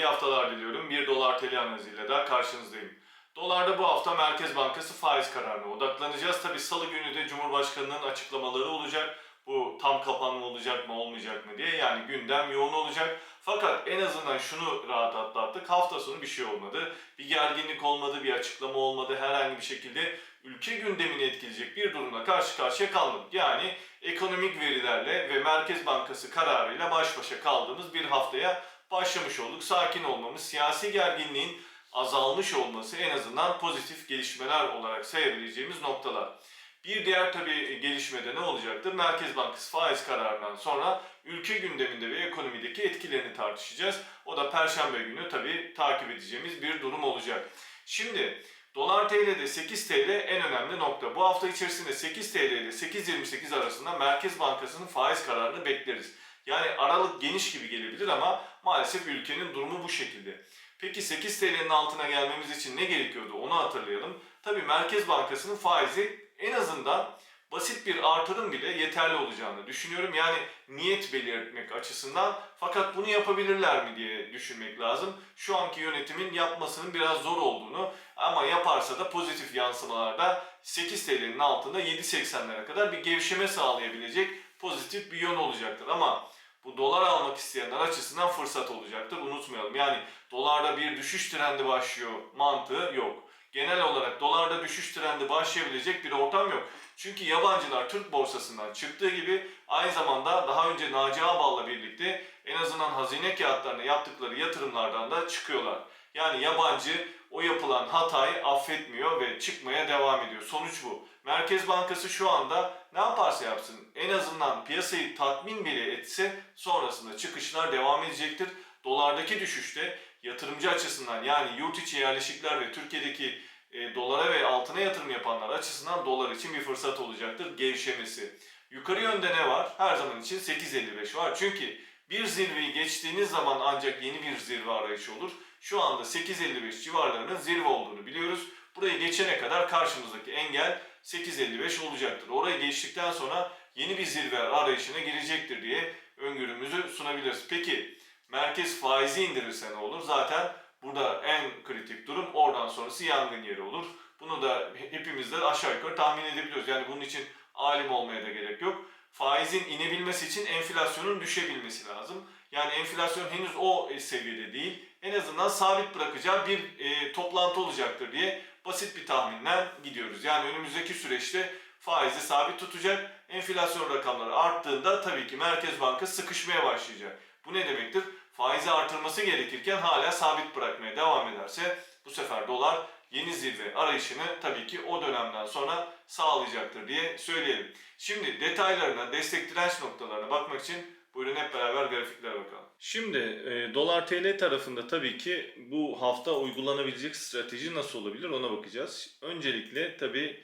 iyi haftalar diliyorum. 1 dolar TL analiziyle daha karşınızdayım. Dolarda bu hafta Merkez Bankası faiz kararına odaklanacağız. Tabi salı günü de Cumhurbaşkanı'nın açıklamaları olacak. Bu tam kapanma olacak mı olmayacak mı diye yani gündem yoğun olacak. Fakat en azından şunu rahat atlattık. Hafta sonu bir şey olmadı. Bir gerginlik olmadı, bir açıklama olmadı. Herhangi bir şekilde ülke gündemini etkileyecek bir durumla karşı karşıya kalmadık. Yani ekonomik verilerle ve Merkez Bankası kararıyla baş başa kaldığımız bir haftaya başlamış olduk. Sakin olmamız, siyasi gerginliğin azalmış olması en azından pozitif gelişmeler olarak sayabileceğimiz noktalar. Bir diğer tabii gelişmede ne olacaktır? Merkez Bankası faiz kararından sonra ülke gündeminde ve ekonomideki etkilerini tartışacağız. O da Perşembe günü tabii takip edeceğimiz bir durum olacak. Şimdi Dolar TL'de 8 TL en önemli nokta. Bu hafta içerisinde 8 TL ile 8.28 arasında Merkez Bankası'nın faiz kararını bekleriz. Yani aralık geniş gibi gelebilir ama maalesef ülkenin durumu bu şekilde. Peki 8 TL'nin altına gelmemiz için ne gerekiyordu onu hatırlayalım. Tabii Merkez Bankası'nın faizi en azından basit bir artırım bile yeterli olacağını düşünüyorum. Yani niyet belirtmek açısından fakat bunu yapabilirler mi diye düşünmek lazım. Şu anki yönetimin yapmasının biraz zor olduğunu ama yaparsa da pozitif yansımalarda 8 TL'nin altında 7.80'lere kadar bir gevşeme sağlayabilecek pozitif bir yön olacaktır. Ama bu dolar almak isteyenler açısından fırsat olacaktır. Unutmayalım. Yani dolarda bir düşüş trendi başlıyor mantığı yok. Genel olarak dolarda düşüş trendi başlayabilecek bir ortam yok. Çünkü yabancılar Türk borsasından çıktığı gibi aynı zamanda daha önce Naci Ağbal'la birlikte en azından hazine kağıtlarına yaptıkları yatırımlardan da çıkıyorlar. Yani yabancı o yapılan hatayı affetmiyor ve çıkmaya devam ediyor. Sonuç bu. Merkez Bankası şu anda ne yaparsa yapsın en azından piyasayı tatmin bile etse sonrasında çıkışlar devam edecektir. Dolardaki düşüşte yatırımcı açısından yani yurt içi yerleşikler ve Türkiye'deki e, dolara ve altına yatırım yapanlar açısından dolar için bir fırsat olacaktır gevşemesi. Yukarı yönde ne var? Her zaman için 8.55 var. Çünkü bir zirveyi geçtiğiniz zaman ancak yeni bir zirve arayışı olur. Şu anda 8.55 civarlarının zirve olduğunu biliyoruz. Burayı geçene kadar karşımızdaki engel 8.55 olacaktır. Orayı geçtikten sonra yeni bir zirve arayışına girecektir diye öngörümüzü sunabiliriz. Peki merkez faizi indirirse ne olur? Zaten burada en kritik durum oradan sonrası yangın yeri olur. Bunu da hepimiz de aşağı yukarı tahmin edebiliyoruz. Yani bunun için alim olmaya da gerek yok. Faizin inebilmesi için enflasyonun düşebilmesi lazım. Yani enflasyon henüz o seviyede değil. En azından sabit bırakacağı bir e, toplantı olacaktır diye basit bir tahminden gidiyoruz. Yani önümüzdeki süreçte faizi sabit tutacak. Enflasyon rakamları arttığında tabii ki Merkez Bankası sıkışmaya başlayacak. Bu ne demektir? Faizi artırması gerekirken hala sabit bırakmaya devam ederse bu sefer dolar yeni zirve arayışını tabii ki o dönemden sonra sağlayacaktır diye söyleyelim. Şimdi detaylarına, destek direnç noktalarına bakmak için buyurun hep beraber grafiklere bakalım. Şimdi e, dolar TL tarafında tabii ki bu hafta uygulanabilecek strateji nasıl olabilir ona bakacağız. Öncelikle tabii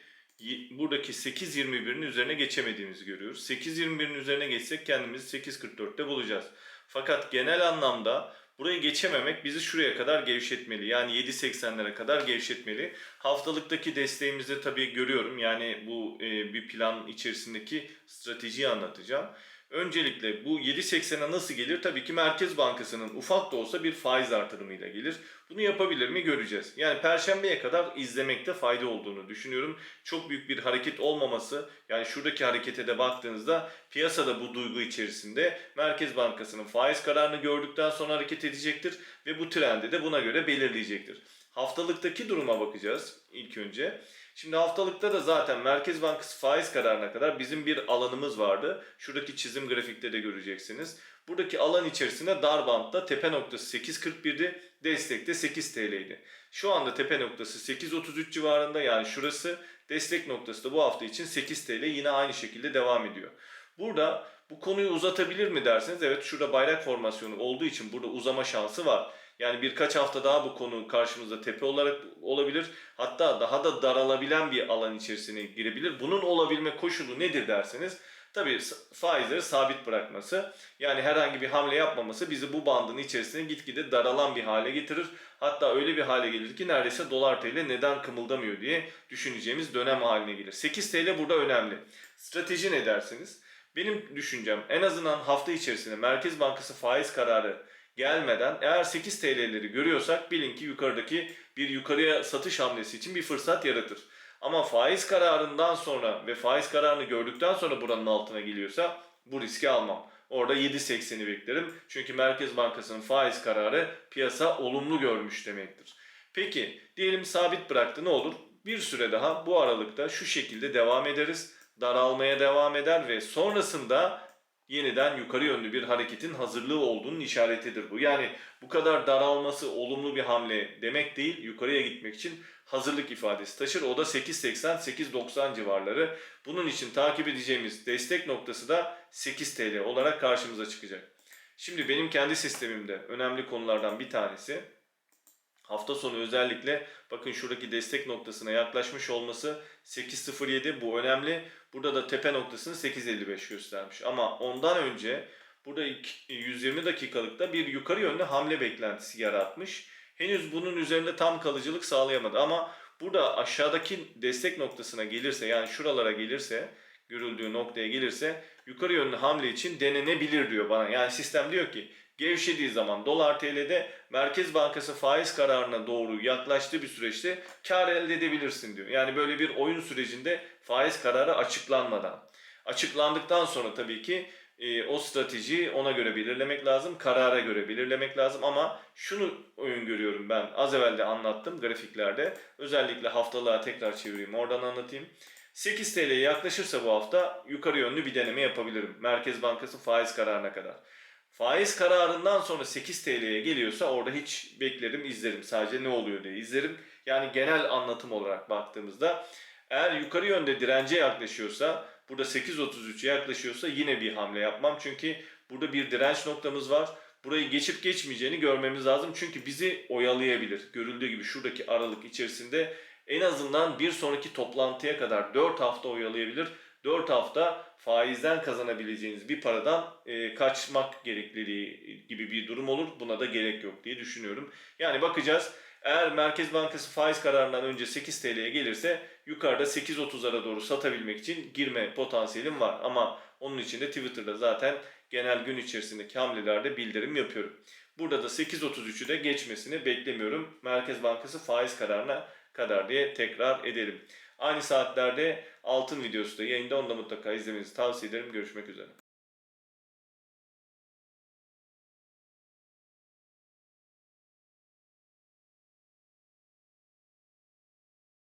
buradaki 8.21'in üzerine geçemediğimizi görüyoruz. 8.21'in üzerine geçsek kendimizi 8.44'te bulacağız. Fakat genel anlamda burayı geçememek bizi şuraya kadar gevşetmeli. Yani 7.80'lere kadar gevşetmeli. Haftalıktaki desteğimizi tabii görüyorum. Yani bu e, bir plan içerisindeki stratejiyi anlatacağım. Öncelikle bu 7.80'e nasıl gelir? Tabii ki Merkez Bankası'nın ufak da olsa bir faiz artırımıyla gelir. Bunu yapabilir mi göreceğiz. Yani Perşembe'ye kadar izlemekte fayda olduğunu düşünüyorum. Çok büyük bir hareket olmaması, yani şuradaki harekete de baktığınızda piyasada bu duygu içerisinde Merkez Bankası'nın faiz kararını gördükten sonra hareket edecektir ve bu trendi de buna göre belirleyecektir. Haftalıktaki duruma bakacağız ilk önce. Şimdi haftalıkta da zaten Merkez Bankası faiz kararına kadar bizim bir alanımız vardı. Şuradaki çizim grafikte de göreceksiniz. Buradaki alan içerisinde dar bantta tepe noktası 8.41'di, destekte 8 TL'ydi. Şu anda tepe noktası 8.33 civarında yani şurası destek noktası da bu hafta için 8 TL yine aynı şekilde devam ediyor. Burada bu konuyu uzatabilir mi derseniz evet şurada bayrak formasyonu olduğu için burada uzama şansı var. Yani birkaç hafta daha bu konu karşımızda tepe olarak olabilir. Hatta daha da daralabilen bir alan içerisine girebilir. Bunun olabilme koşulu nedir derseniz tabii faizleri sabit bırakması. Yani herhangi bir hamle yapmaması bizi bu bandın içerisine gitgide daralan bir hale getirir. Hatta öyle bir hale gelir ki neredeyse dolar TL neden kımıldamıyor diye düşüneceğimiz dönem haline gelir. 8 TL burada önemli. Strateji ne dersiniz? Benim düşüncem en azından hafta içerisinde Merkez Bankası faiz kararı gelmeden eğer 8 TL'leri görüyorsak bilin ki yukarıdaki bir yukarıya satış hamlesi için bir fırsat yaratır. Ama faiz kararından sonra ve faiz kararını gördükten sonra buranın altına geliyorsa bu riski almam. Orada 7.80'i beklerim. Çünkü Merkez Bankası'nın faiz kararı piyasa olumlu görmüş demektir. Peki diyelim sabit bıraktı ne olur? Bir süre daha bu aralıkta şu şekilde devam ederiz. Daralmaya devam eder ve sonrasında yeniden yukarı yönlü bir hareketin hazırlığı olduğunun işaretidir bu. Yani bu kadar daralması olumlu bir hamle demek değil. Yukarıya gitmek için hazırlık ifadesi taşır. O da 8.80-8.90 civarları. Bunun için takip edeceğimiz destek noktası da 8 TL olarak karşımıza çıkacak. Şimdi benim kendi sistemimde önemli konulardan bir tanesi hafta sonu özellikle bakın şuradaki destek noktasına yaklaşmış olması 8.07 bu önemli. Burada da tepe noktasını 8.55 göstermiş. Ama ondan önce burada iki- 120 dakikalıkta bir yukarı yönlü hamle beklentisi yaratmış. Henüz bunun üzerinde tam kalıcılık sağlayamadı ama burada aşağıdaki destek noktasına gelirse yani şuralara gelirse görüldüğü noktaya gelirse yukarı yönlü hamle için denenebilir diyor bana. Yani sistem diyor ki gevşediği zaman dolar TL'de Merkez Bankası faiz kararına doğru yaklaştığı bir süreçte kar elde edebilirsin diyor. Yani böyle bir oyun sürecinde faiz kararı açıklanmadan. Açıklandıktan sonra tabii ki e, o stratejiyi ona göre belirlemek lazım, karara göre belirlemek lazım ama şunu öngörüyorum ben az evvel de anlattım grafiklerde. Özellikle haftalığa tekrar çevireyim oradan anlatayım. 8 TL'ye yaklaşırsa bu hafta yukarı yönlü bir deneme yapabilirim. Merkez Bankası faiz kararına kadar. Faiz kararından sonra 8 TL'ye geliyorsa orada hiç beklerim, izlerim. Sadece ne oluyor diye izlerim. Yani genel anlatım olarak baktığımızda eğer yukarı yönde dirence yaklaşıyorsa, burada 8.33'e yaklaşıyorsa yine bir hamle yapmam. Çünkü burada bir direnç noktamız var. Burayı geçip geçmeyeceğini görmemiz lazım. Çünkü bizi oyalayabilir. Görüldüğü gibi şuradaki aralık içerisinde en azından bir sonraki toplantıya kadar 4 hafta oyalayabilir. 4 hafta faizden kazanabileceğiniz bir paradan e, kaçmak gerekliliği gibi bir durum olur. Buna da gerek yok diye düşünüyorum. Yani bakacağız. Eğer Merkez Bankası faiz kararından önce 8 TL'ye gelirse yukarıda 8.30'lara doğru satabilmek için girme potansiyelim var. Ama onun için de Twitter'da zaten genel gün içerisindeki hamlelerde bildirim yapıyorum. Burada da 8.33'ü de geçmesini beklemiyorum. Merkez Bankası faiz kararına kadar diye tekrar edelim. Aynı saatlerde altın videosu da yayında onu da mutlaka izlemenizi tavsiye ederim. Görüşmek üzere.